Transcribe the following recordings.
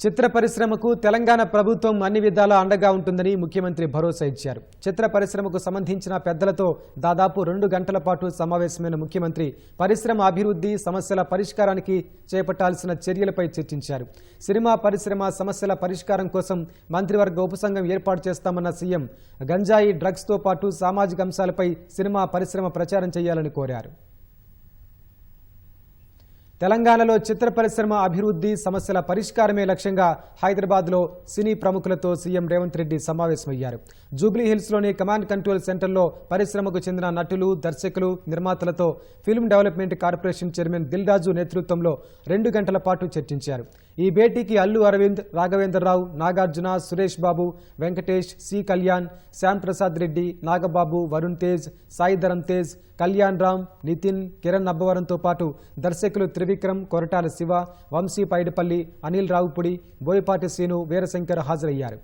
చిత్ర పరిశ్రమకు తెలంగాణ ప్రభుత్వం అన్ని విధాలా అండగా ఉంటుందని ముఖ్యమంత్రి భరోసా ఇచ్చారు. చిత్ర పరిశ్రమకు సంబంధించిన పెద్దలతో దాదాపు రెండు గంటల పాటు సమావేశమైన ముఖ్యమంత్రి పరిశ్రమ అభివృద్ధి సమస్యల పరిష్కారానికి చేపట్టాల్సిన చర్యలపై చర్చించారు. సినిమా పరిశ్రమ సమస్యల పరిష్కారం కోసం మంత్రివర్గ ఉపసంఘం ఏర్పాటు చేస్తామన్న సీఎం గంజాయి డ్రగ్స్తో పాటు సామాజిక అంశాలపై సినిమా పరిశ్రమ ప్రచారం చేయాలని కోరారు. తెలంగాణలో చిత్ర పరిశ్రమ అభివృద్ధి సమస్యల పరిష్కారమే లక్ష్యంగా హైదరాబాద్లో సినీ ప్రముఖులతో సీఎం రేవంత్ రెడ్డి సమావేశమయ్యారు. జూబ్లీ హిల్స్లోని కమాండ్ కంట్రోల్ సెంటర్లో పరిశ్రమకు చెందిన నటులు దర్శకులు నిర్మాతలతో film development corporation chairman Dil Raju నేతృత్వంలో రెండు గంటల పాటు చర్చించారు. ఈ భేటీకి అల్లు అరవింద్ రాఘవేంద్రరావు నాగార్జున సురేష్ బాబు వెంకటేష్ సి కళ్యాణ్ శ్యామ్ ప్రసాద్ రెడ్డి నాగబాబు వరుణ్ తేజ్ సాయి ధరమ్ తేజ్ కళ్యాణ్ రామ్ నితిన్ కిరణ్ అబ్బవరంతో పాటు దర్శకులు త్రివిక్రమ్ కొరటాల శివ వంశీ పైడిపల్లి అనిల్ రావుపుడి బోయపాటి శ్రీను వీరశంకర్ హాజరయ్యారు.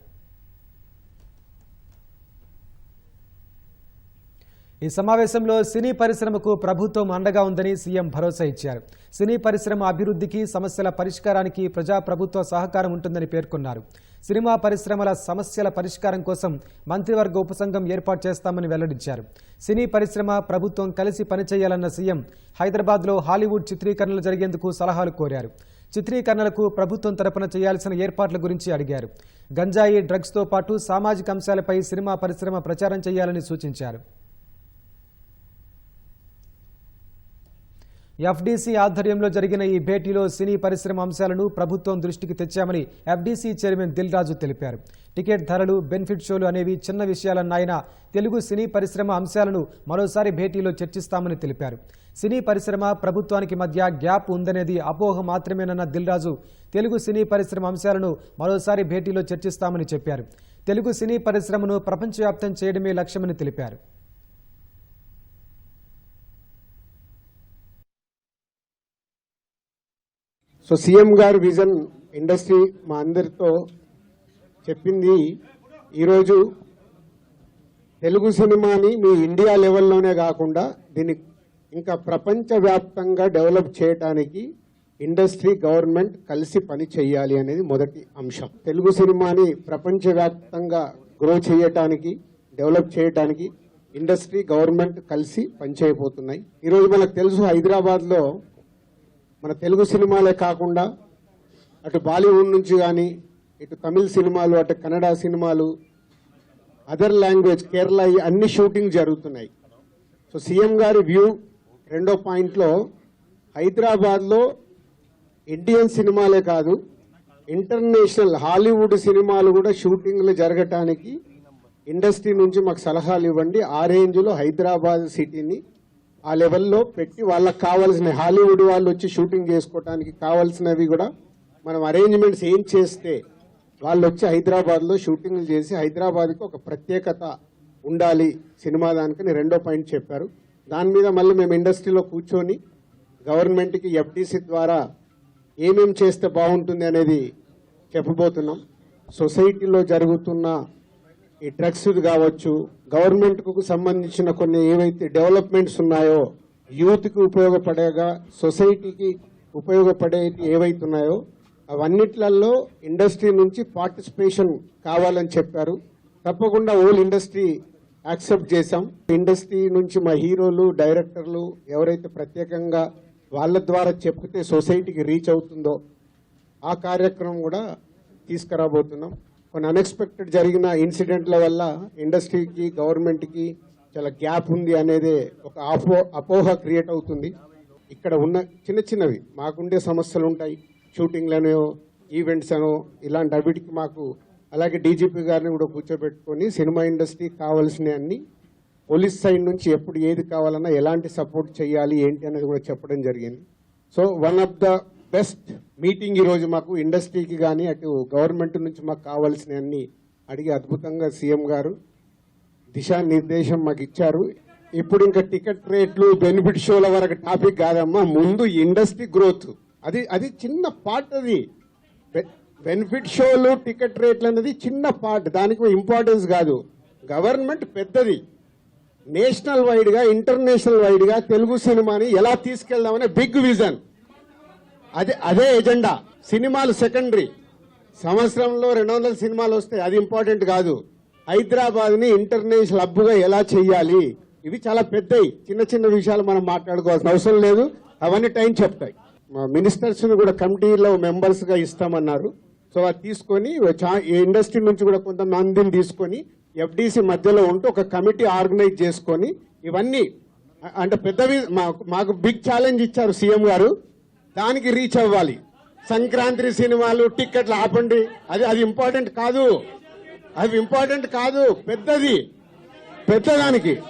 ఈ సమావేశంలో సినీ పరిశ్రమకు ప్రభుత్వం అండగా ఉందని సీఎం భరోసా ఇచ్చారు. సినీ పరిశ్రమ అభివృద్ధికి సమస్యల పరిష్కారానికి ప్రజా ప్రభుత్వ సహకారం ఉంటుందని పేర్కొన్నారు. సినిమా పరిశ్రమల సమస్యల పరిష్కారం కోసం మంత్రివర్గ ఉపసంఘం ఏర్పాటు చేస్తామని వెల్లడించారు. సినీ పరిశ్రమ ప్రభుత్వం కలిసి పనిచేయాలన్న సీఎం హైదరాబాద్లో హాలీవుడ్ చిత్రీకరణలు జరిగేందుకు సలహాలు కోరారు. చిత్రీకరణలకు ప్రభుత్వం తరపున చేయాల్సిన ఏర్పాట్ల గురించి అడిగారు. గంజాయి డ్రగ్స్తో పాటు సామాజిక అంశాలపై సినిమా పరిశ్రమ ప్రచారం చేయాలని సూచించారు. ఎఫ్డీసీ ఆధ్వర్యంలో జరిగిన ఈ భేటీలో సినీ పరిశ్రమ అంశాలను ప్రభుత్వం దృష్టికి తెచ్చామని ఎఫ్డీసీ చైర్మన్ దిల్ రాజు తెలిపారు. టికెట్ ధరలు బెనిఫిట్ షోలు అనేవి చిన్న విషయాలన్న ఆయన తెలుగు సినీ పరిశ్రమ అంశాలను మరోసారి భేటీలో చర్చిస్తామని తెలిపారు. సినీ పరిశ్రమ ప్రభుత్వానికి మధ్య గ్యాప్ ఉందనేది అపోహ మాత్రమేనన్న దిల్ రాజు తెలుగు సినీ పరిశ్రమ అంశాలను మరోసారి భేటీలో చర్చిస్తామని చెప్పారు. తెలుగు సినీ పరిశ్రమను ప్రపంచవ్యాప్తం చేయడమే లక్ష్యమని తెలిపారు. సో సీఎం గారు విజన్ ఇండస్ట్రీ మా అందరితో చెప్పింది ఈరోజు తెలుగు సినిమాని మీ ఇండియా లెవెల్లోనే కాకుండా దీన్ని ఇంకా ప్రపంచవ్యాప్తంగా డెవలప్ చేయడానికి ఇండస్ట్రీ గవర్నమెంట్ కలిసి పని చేయాలి అనేది మొదటి అంశం. తెలుగు సినిమాని ప్రపంచవ్యాప్తంగా గ్రో చేయటానికి డెవలప్ చేయటానికి ఇండస్ట్రీ గవర్నమెంట్ కలిసి పనిచేయబోతున్నాయి. ఈరోజు మనకు తెలుసు హైదరాబాద్లో మన తెలుగు సినిమాలే కాకుండా అటు బాలీవుడ్ నుంచి కానీ ఇటు తమిళ సినిమాలు అటు కన్నడ సినిమాలు అదర్ లాంగ్వేజ్ కేరళ ఈ అన్ని షూటింగ్ జరుగుతున్నాయి. సో సీఎం గారి వ్యూ రెండో పాయింట్లో హైదరాబాద్లో ఇండియన్ సినిమాలే కాదు ఇంటర్నేషనల్ హాలీవుడ్ సినిమాలు కూడా షూటింగ్లు జరగటానికి ఇండస్ట్రీ నుంచి మాకు సలహాలు ఇవ్వండి. ఆ రేంజ్లో హైదరాబాద్ సిటీని ఆ లెవెల్లో పెట్టి వాళ్ళకి కావాల్సిన హాలీవుడ్ వాళ్ళు వచ్చి షూటింగ్ చేసుకోవడానికి కావాల్సినవి కూడా మనం అరేంజ్మెంట్స్ ఏం చేస్తే వాళ్ళు వచ్చి హైదరాబాద్లో షూటింగ్లు చేసి హైదరాబాద్కి ఒక ప్రత్యేకత ఉండాలి సినిమా దానికని రెండో పాయింట్ చెప్పారు. దాని మీద మళ్ళీ మేము ఇండస్ట్రీలో కూర్చొని గవర్నమెంట్కి ఎఫ్టీసీ ద్వారా ఏమేం చేస్తే బాగుంటుంది అనేది చెప్పబోతున్నాం. సొసైటీలో జరుగుతున్న ఈ డ్రగ్స్ కావచ్చు గవర్నమెంట్కు సంబంధించిన కొన్ని ఏవైతే డెవలప్మెంట్స్ ఉన్నాయో యూత్కి ఉపయోగపడేగా సొసైటీకి ఉపయోగపడే ఏవైతే ఉన్నాయో అవన్నిట్లలో ఇండస్ట్రీ నుంచి పార్టిసిపేషన్ కావాలని చెప్పారు. తప్పకుండా ఓల్ ఇండస్ట్రీ యాక్సెప్ట్ చేశాం. ఇండస్ట్రీ నుంచి మా హీరోలు డైరెక్టర్లు ఎవరైతే ప్రత్యేకంగా వాళ్ళ ద్వారా చెప్తే సొసైటీకి రీచ్ అవుతుందో ఆ కార్యక్రమం కూడా తీసుకురాబోతున్నాం. కొన్ని అన్ఎక్స్పెక్టెడ్ జరిగిన ఇన్సిడెంట్ల వల్ల ఇండస్ట్రీకి గవర్నమెంట్కి చాలా గ్యాప్ ఉంది అనేది ఒక అపో అపోహ క్రియేట్ అవుతుంది. ఇక్కడ ఉన్న చిన్న చిన్నవి మాకుండే సమస్యలు ఉంటాయి. షూటింగ్లనో ఈవెంట్స్ అనో ఇలాంటి అవిటికి మాకు అలాగే డీజీపీ గారిని కూడా కూర్చోబెట్టుకొని సినిమా ఇండస్ట్రీకి కావాల్సిన అన్ని పోలీస్ సైడ్ నుంచి ఎప్పుడు ఏది కావాలన్నా ఎలాంటి సపోర్ట్ చేయాలి ఏంటి అనేది కూడా చెప్పడం జరిగింది. So one of the best meeting ఈ రోజు మాకు ఇండస్ట్రీకి కానీ అటు గవర్నమెంట్ నుంచి మాకు కావాల్సిన అన్ని అడిగి అద్భుతంగా సీఎం గారు దిశానిర్దేశం మాకు ఇచ్చారు. ఇప్పుడు ఇంకా టికెట్ రేట్లు బెనిఫిట్ షోల వరకు టాపిక్ కాదమ్మా ముందు ఇండస్ట్రీ గ్రోత్. అది అది చిన్న పార్ట్ అది. బెనిఫిట్ షోలు టికెట్ రేట్లు అనేది చిన్న పార్ట్ దానికి ఇంపార్టెన్స్ కాదు. గవర్నమెంట్ పెద్దది. నేషనల్ వైడ్గా ఇంటర్నేషనల్ వైడ్గా తెలుగు సినిమాని ఎలా తీసుకెళ్దామనే బిగ్ విజన్. అదే అదే ఎజెండా. సినిమాలు సెకండరీ. సంవత్సరంలో రెండు వందల సినిమాలు వస్తాయి. అది ఇంపార్టెంట్ కాదు. హైదరాబాద్ని ఇంటర్నేషనల్ హబ్గా ఎలా చేయాలి? ఇవి చాలా పెద్దవి చిన్న చిన్న విషయాలు మనం మాట్లాడుకోవాల్సిన అవసరం లేదు. అవన్నీ టైం చెప్తాయి. మా మినిస్టర్స్ని కూడా కమిటీలో మెంబర్స్గా ఇస్తామన్నారు. సో అది తీసుకొని చా- ఈ ఇండస్ట్రీ నుంచి కూడా కొంతమందిని తీసుకొని ఎఫ్డిసి మధ్యలో ఉంటూ ఒక కమిటీ ఆర్గనైజ్ చేసుకొని ఇవన్నీ అంటే పెద్దవి మాకు మాకు బిగ్ ఛాలెంజ్ ఇచ్చారు సీఎం గారు. దానికి రీచ్ అవ్వాలి. సంక్రాంతి సినిమాలు టిక్కెట్లు ఆపండి. అది అది ఇంపార్టెంట్ కాదు. అది ఇంపార్టెంట్ కాదు. పెద్దది. పెద్దదానికి.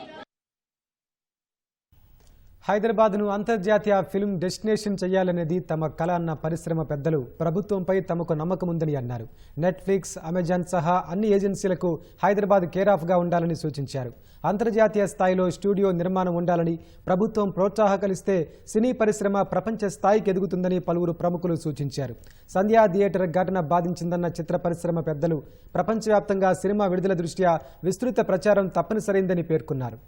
హైదరాబాద్ను అంతర్జాతీయ ఫిల్మ్ డెస్టినేషన్ చేయాలనేది తమ కళ అన్న పరిశ్రమ పెద్దలు ప్రభుత్వంపై తమకు నమ్మకం ఉందని అన్నారు. నెట్ఫ్లిక్స్ అమెజాన్ సహా అన్ని ఏజెన్సీలకు హైదరాబాద్ కేరాఫ్గా ఉండాలని సూచించారు. అంతర్జాతీయ స్థాయిలో స్టూడియో నిర్మాణం ఉండాలని ప్రభుత్వం ప్రోత్సాహకలిస్తే సినీ పరిశ్రమ ప్రపంచ స్థాయికి ఎదుగుతుందని పలువురు ప్రముఖులు సూచించారు. సంధ్యా థియేటర్ ఘటన బాధించిందన్న చిత్ర పరిశ్రమ పెద్దలు ప్రపంచవ్యాప్తంగా సినిమా విడుదల దృష్ట్యా విస్తృత ప్రచారం తప్పనిసరైందని పేర్కొన్నారు.